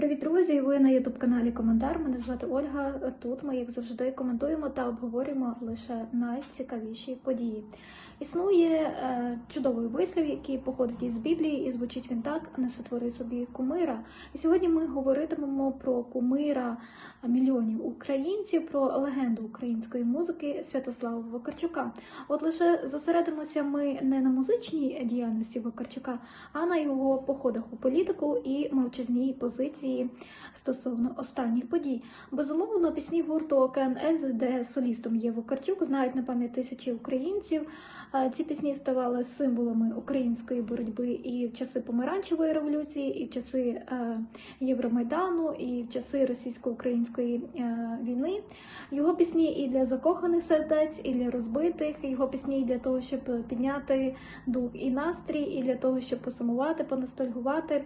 Привіт, друзі! Ви на ютуб-каналі Коментар. Мене звати Ольга. Тут ми, як завжди, коментуємо та обговорюємо лише найцікавіші події. Існує е, чудовий вислів, який походить із Біблії, і звучить він так: не сотвори собі кумира. І сьогодні ми говоритимемо про кумира мільйонів українців, про легенду української музики Святослава Вакарчука. От лише зосередимося ми не на музичній діяльності Вакарчука, а на його походах у політику і мовчазній позиції стосовно останніх подій. Безумовно, пісні гурту Океан Ельзи, де солістом є Вакарчук, знають на пам'ять тисячі українців. Ці пісні ставали символами української боротьби і в часи помаранчевої революції, і в часи е, Євромайдану, і в часи російсько-української е, війни. Його пісні і для закоханих сердець, і для розбитих. Його пісні і для того, щоб підняти дух і настрій, і для того, щоб посумувати, поностальгувати.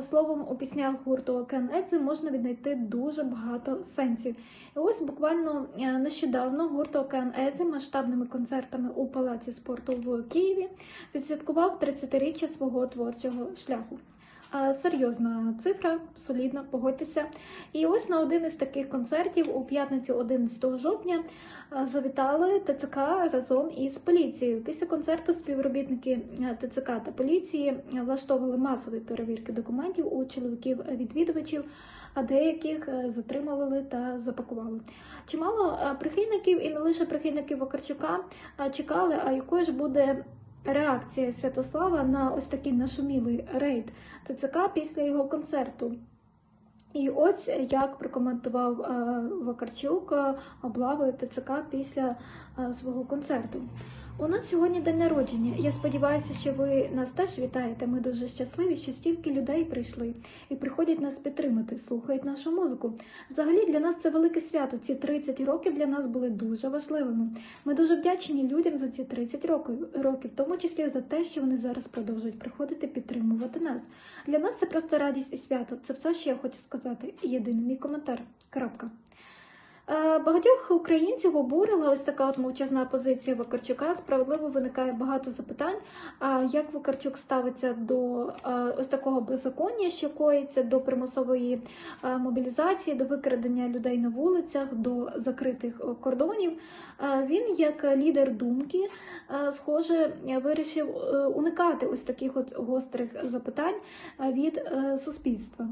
Словом, у піснях гурту Окен Едзи можна віднайти дуже багато сенсів. І ось буквально е, нещодавно гурт Окен Едзи масштабними концертами у Палаці спорту в Києві відсвяткував 30-річчя свого творчого шляху. Е, Серйозна цифра, солідна, погодьтеся. І ось на один із таких концертів у п'ятницю 11 жовтня е, завітали ТЦК разом із поліцією. Після концерту співробітники е, ТЦК та поліції е, влаштовували масові перевірки документів у чоловіків-відвідувачів, а деяких е, затримували та запакували. Чимало е, прихильників і не лише прихильників Вакарчука е, чекали, а якою ж буде реакція Святослава на ось такий нашумілий рейд ТЦК після його концерту. І ось як прокоментував е, Вакарчук е, облави ТЦК після е, свого концерту. У нас сьогодні день народження. Я сподіваюся, що ви нас теж вітаєте. Ми дуже щасливі, що стільки людей прийшли і приходять нас підтримати, слухають нашу музику. Взагалі для нас це велике свято. Ці 30 років для нас були дуже важливими. Ми дуже вдячні людям за ці 30 років, років, в тому числі за те, що вони зараз продовжують приходити підтримувати нас. Для нас це просто радість і свято. Це все, що я хочу сказати. Єдиний мій коментар. Крапка. Е, Багатьох українців обурила ось така от мовчазна позиція Вакарчука. Справедливо виникає багато запитань. Як Вакарчук ставиться до е, ось такого беззаконня, що коїться до примусової е, мобілізації, до викрадення людей на вулицях, до закритих кордонів? Він, як лідер думки, схоже, вирішив уникати ось таких от гострих запитань від суспільства.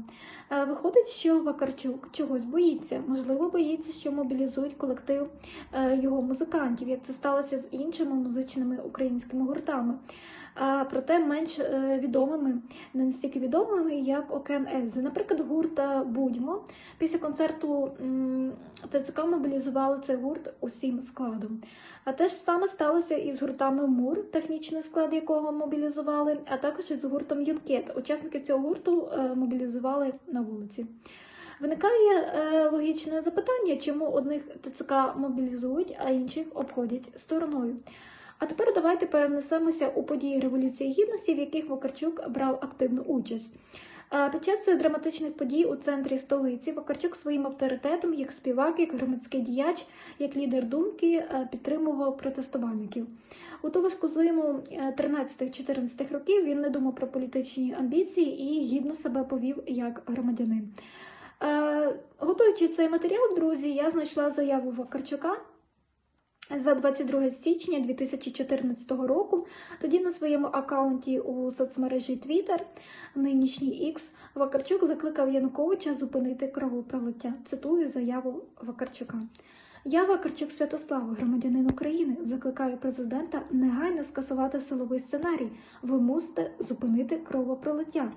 Виходить, що Вакарчук чогось боїться. Можливо, боїться, що мобілізують колектив е, його музикантів, як це сталося з іншими музичними українськими гуртами. Проте менш е, відомими, не настільки відомими, як Окен Ельзи. Наприклад, гурт е, Будьмо після концерту ТЦК мобілізували цей гурт усім складом. А те ж саме сталося і з гуртами Мур, технічний склад якого мобілізували, а також і з гуртом Юнкет. Учасників цього гурту мобілізували на вулиці. Виникає е, логічне запитання, чому одних ТЦК мобілізують, а інших обходять стороною. А тепер давайте перенесемося у події Революції Гідності, в яких Вакарчук брав активну участь. Е, Під час драматичних подій у центрі столиці Вакарчук своїм авторитетом, як співак, як громадський діяч, як лідер думки е, підтримував протестувальників. У ту важку зиму е, 13-14 років він не думав про політичні амбіції і гідно себе повів як громадянин. Готуючи цей матеріал, друзі, я знайшла заяву Вакарчука за 22 січня 2014 року. Тоді на своєму аккаунті у соцмережі Twitter, нинішній X, Вакарчук закликав Януковича зупинити кровопролиття. Цитую заяву Вакарчука. Я, Вакарчук Святослав, громадянин України, закликаю президента негайно скасувати силовий сценарій. Ви мусите зупинити кровопролиття.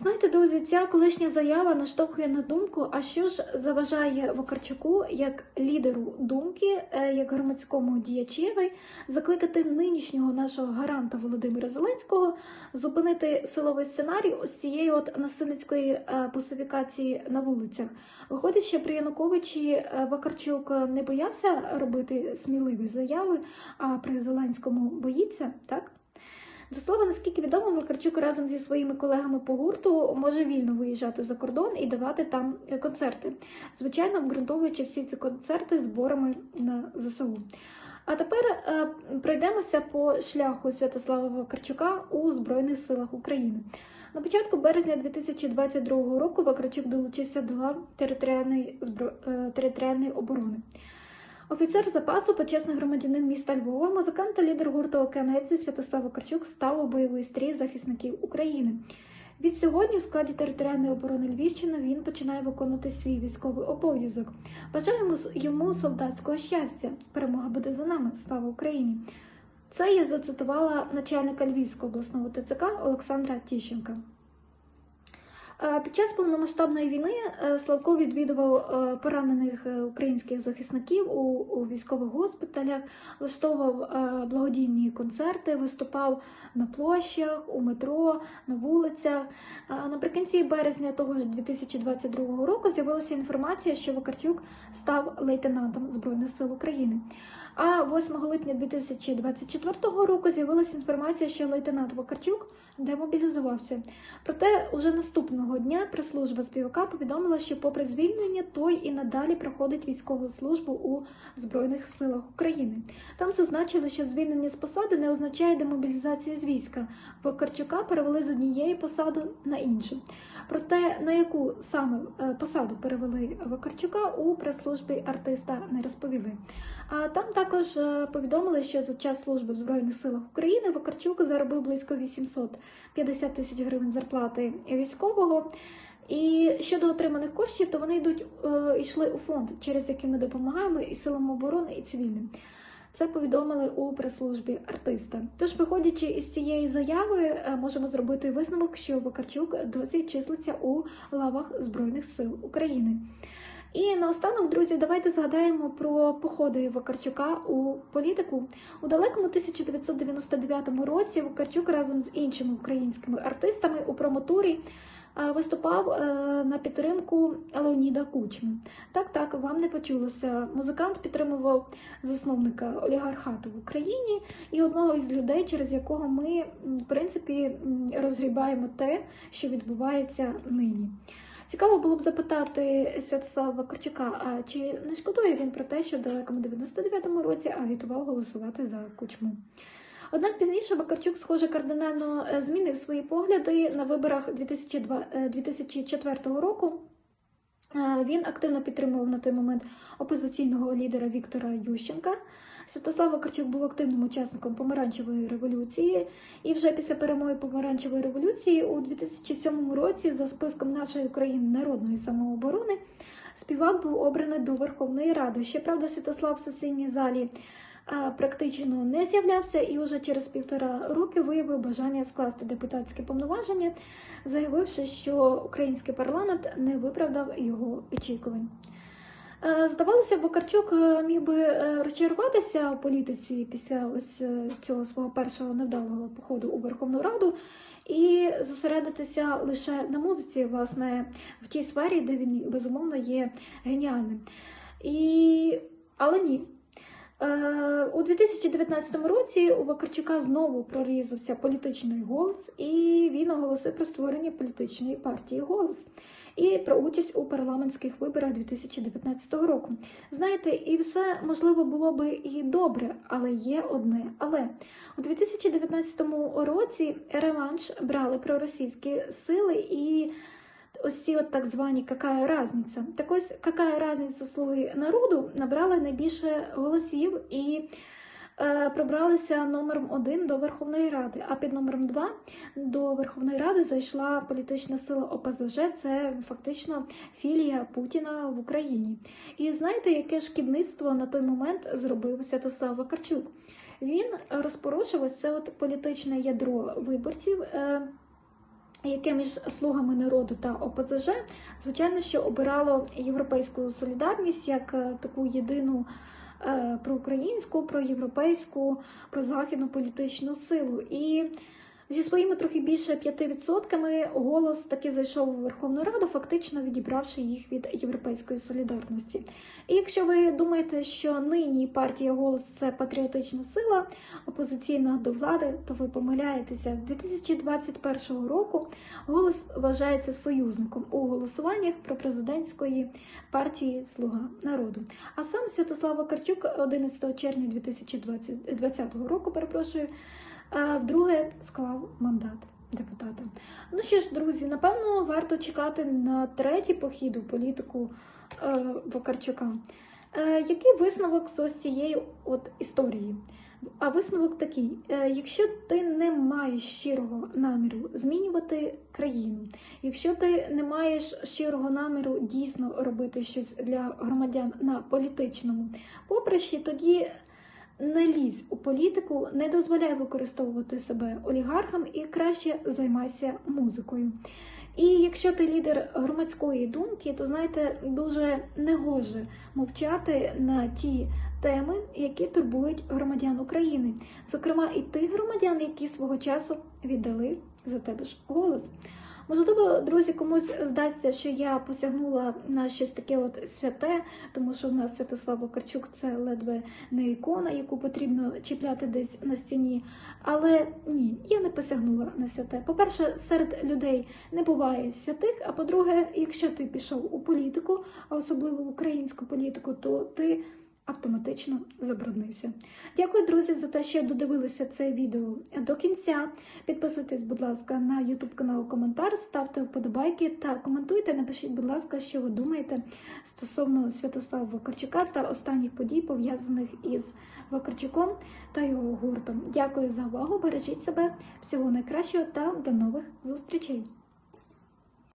Знаєте, друзі, ця колишня заява наштовхує на думку, а що ж заважає Вакарчуку як лідеру думки, е, як громадському діячеві, закликати нинішнього нашого гаранта Володимира Зеленського зупинити силовий сценарій ось цієї от насильницької е, пасифікації на вулицях. Виходить, що при Януковичі е, Вакарчук не боявся робити сміливі заяви, а при Зеленському боїться, так? До слова, наскільки відомо, Вакарчук разом зі своїми колегами по гурту може вільно виїжджати за кордон і давати там е, концерти, звичайно, обґрунтовуючи всі ці концерти зборами на ЗСУ. А тепер е, пройдемося по шляху Святослава Вакарчука у Збройних силах України. На початку березня 2022 року Вакарчук долучився до територіальної, збро... е, територіальної оборони. Офіцер запасу, почесний громадянин міста Львова, музикант та лідер гурту Океанеці Святослав Вакарчук став у бойовий стрій захисників України. Від сьогодні в складі територіальної оборони Львівщини він починає виконувати свій військовий обов'язок. Бажаємо йому солдатського щастя. Перемога буде за нами. Слава Україні! Це я зацитувала начальника Львівського обласного ТЦК Олександра Тіщенка. Е, Під час повномасштабної війни е, Славко відвідував е, поранених українських захисників у, військових госпіталях, влаштовував благодійні концерти, виступав на площах, у метро, на вулицях. Наприкінці березня того ж 2022 року з'явилася інформація, що Вакарчук став лейтенантом Збройних сил України. А 8 липня 2024 року з'явилася інформація, що лейтенант Вакарчук демобілізувався. Проте уже наступного дня прес-служба співака повідомила, що попри звільнення той і надалі проходить військову службу у Збройних силах України. Там зазначили, що звільнення з посади не означає демобілізацію з війська. Вакарчука перевели з однієї посади на іншу. Проте на яку саме е, посаду перевели Вакарчука у прес-службі артиста не розповіли. А там також е, повідомили, що за час служби в Збройних силах України Вакарчук заробив близько 850 тисяч гривень зарплати військового. І щодо отриманих коштів, то вони йдуть е, йшли у фонд, через який ми допомагаємо і силам оборони, і цивільним. Це повідомили у прес-службі артиста. Тож, виходячи із цієї заяви, е, можемо зробити висновок, що Вакарчук досі числиться у лавах Збройних сил України. І наостанок, друзі, давайте згадаємо про походи Вакарчука у політику. У далекому 1999 році Вакарчук разом з іншими українськими артистами у промотурі е, виступав е, на підтримку Леоніда Кучми. Так, так, вам не почулося. Музикант підтримував засновника олігархату в Україні і одного із людей, через якого ми, в принципі, розгрібаємо те, що відбувається нині. Цікаво було б запитати Святослава Вакарчука, а чи не шкодує він про те, що в далекому 99-му році агітував голосувати за кучму? Однак пізніше Вакарчук, схоже, кардинально е, змінив свої погляди на виборах 2002 е, 2004 року. Е, Він активно підтримував на той момент опозиційного лідера Віктора Ющенка. Святослав Вакарчук був активним учасником помаранчевої революції, і вже після перемоги помаранчевої революції у 2007 році, за списком нашої України народної самооборони, співак був обраний до Верховної Ради. Щоправда, Святослав в сесійній залі практично не з'являвся і вже через півтора роки виявив бажання скласти депутатське повноваження, заявивши, що український парламент не виправдав його очікувань. Е, Здавалося, Вакарчук е, міг би е, розчаруватися у політиці після ось цього свого першого невдалого походу у Верховну Раду і зосередитися лише на музиці, власне, в тій сфері, де він безумовно є геніальним. І... Але ні. Е, У 2019 році у Вакарчука знову прорізався політичний голос, і він оголосив про створення політичної партії Голос і про участь у парламентських виборах 2019 року. Знаєте, і все можливо було би і добре, але є одне. Але у 2019 році реванш брали проросійські сили і. Ось ці от так звані какая разниця. Так ось какая разниця слуги народу набрали найбільше голосів і е, пробралися номером один до Верховної Ради. А під номером два до Верховної Ради зайшла політична сила ОПЗЖ. Це фактично філія Путіна в Україні. І знаєте, яке шкідництво на той момент зробив Святослав Вакарчук? Він розпорошив ось це от політичне ядро виборців. Е, яке між слугами народу та ОПЗЖ, звичайно, що обирало європейську солідарність як е, таку єдину е, проукраїнську, проєвропейську, прозахідну політичну силу. І зі своїми трохи більше 5% голос таки зайшов у Верховну Раду, фактично відібравши їх від європейської солідарності. І якщо ви думаєте, що нині партія голос це патріотична сила, опозиційна до влади, то ви помиляєтеся. З 2021 року голос вважається союзником у голосуваннях про президентської партії Слуга народу. А сам Святослав Вакарчук 11 червня 2020 року, перепрошую, вдруге склав мандат. депутата. Ну що ж, друзі, напевно, варто чекати на третій похід у політику е, Вакарчука. Е, який висновок з ось цієї от історії? А висновок такий: е, якщо ти не маєш щирого наміру змінювати країну, якщо ти не маєш щирого наміру дійсно робити щось для громадян на політичному поприщі, тоді не лізь у політику, не дозволяй використовувати себе олігархам і краще займайся музикою. І якщо ти лідер громадської думки, то знаєте, дуже негоже мовчати на ті теми, які турбують громадян України, зокрема і тих громадян, які свого часу віддали за тебе ж голос. Можливо, друзі, комусь здасться, що я посягнула на щось таке от святе, тому що в нас Святослав Вакарчук це ледве не ікона, яку потрібно чіпляти десь на стіні. Але ні, я не посягнула на святе. По-перше, серед людей не буває святих. А по-друге, якщо ти пішов у політику, а особливо в українську політику, то ти автоматично забруднився. Дякую, друзі, за те, що додивилися це відео до кінця. Підписуйтесь, будь ласка, на YouTube канал коментар, ставте вподобайки та коментуйте. Напишіть, будь ласка, що ви думаєте стосовно Святослава Вакарчука та останніх подій, пов'язаних із Вакарчуком та його гуртом. Дякую за увагу. Бережіть себе, всього найкращого та до нових зустрічей!